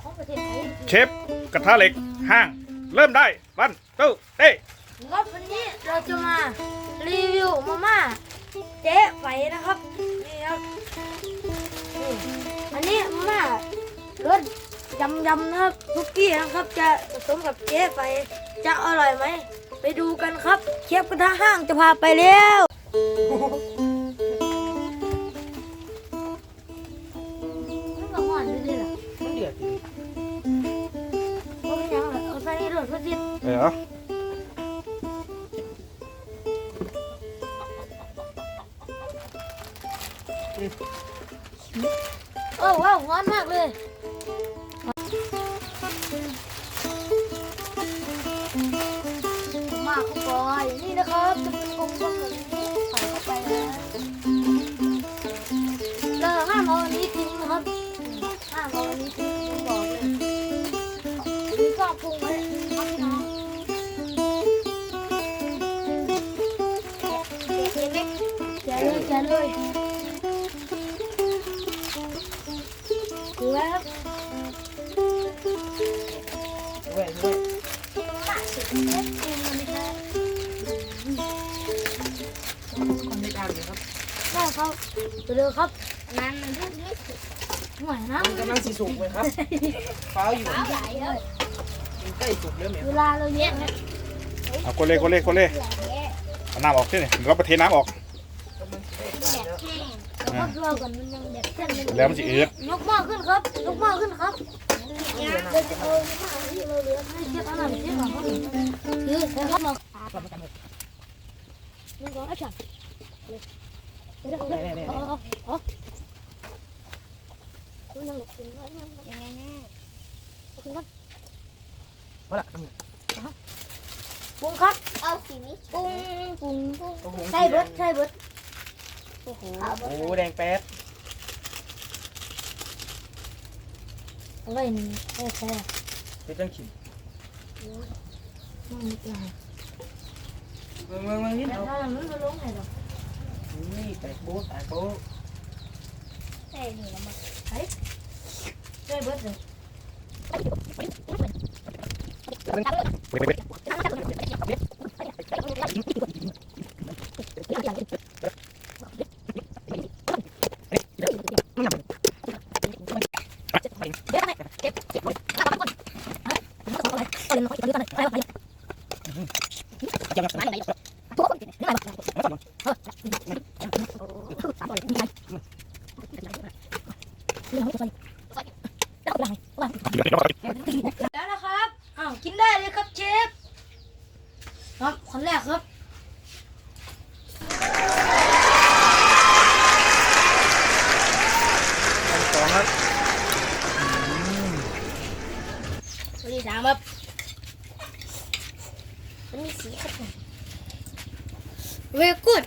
ของประเทศไทยเชฟกระทะเหล็กห้าง เริ่มได้วันตู้เต้ครับวันนี้เราจะมารีวิวมาม่าเจ๊ไฝนะครับนี่ครับนี่อันนี้มาม่ารสยำยำๆนะครับทุกกี้นะครับ จะผสมกับเจ๊ไฝจะอร่อยไหมไปดูกันครับเชฟกระทะห้างจะพาไปแล้ว อสิเอโอ้ว้าวหวานมากเลยมากเข้าไปนี่นะครับจะเป็นกลมๆแบบนี้ใส่เข้าไปนะแล้วห้ามเอาอันนี้ทิ้งนะครับห้ามเอาอันนี้ทิ้งะเลยแกะเลยดูไว้ครับแหวนด้วยคนไม่ทันเลยครับได้ครับไปเลยครับน้ำมันเล็กหน่อยนะมันกำลังสีสุกเลยครับฟ้าวอยู่ใหญ่เลยมันใกล้สุกแล้วแม่เวลาเราเยอะนะเอาคนเล่คนเล่คนเล่เอาน้ำออกที่นี่เราไปเทน้ำออกกำลังจะได้การแล้ว แล้ว ก็เราก่อนมันยังเด็กเส้นเลยแล้วมันจะอืดยกหม้อขึ้นครับยกหม้อขึ้นครับเราจะเอาหม้อที่เราเหลือให้เชฟอันนั้นเชฟของเขาถือใส่ครับหม้อมึงก็เอาฉันเดี๋ยวเดี๋ยวเดี๋ยวอ๋ออ๋อคุณยังหลบคุณยังยังยังคุณครับมาละปรุงครับเอาสีนี้ปรุงปรุงปรุงโอ้โหใช่เบิดใช่เบิดโอ้โหโอ้แดงแป๊ดอะไรนี่แค่แค่เป็นจังขิมมันไม่ได้เมืองเมืองเมืองนิดแต่เอาถ้ามันไม่ลงไหนหรอกนี่แตกโบ๊ะแตกโบ๊ะใช่นี่ละมั้งใช่ใช่เบิดเลย แล้วนะครับ อ้าวกินได้เลยครับเชฟ ครับคนแรกครับอันสองครับคนที่สามครับ มันมีสีครับเวกุด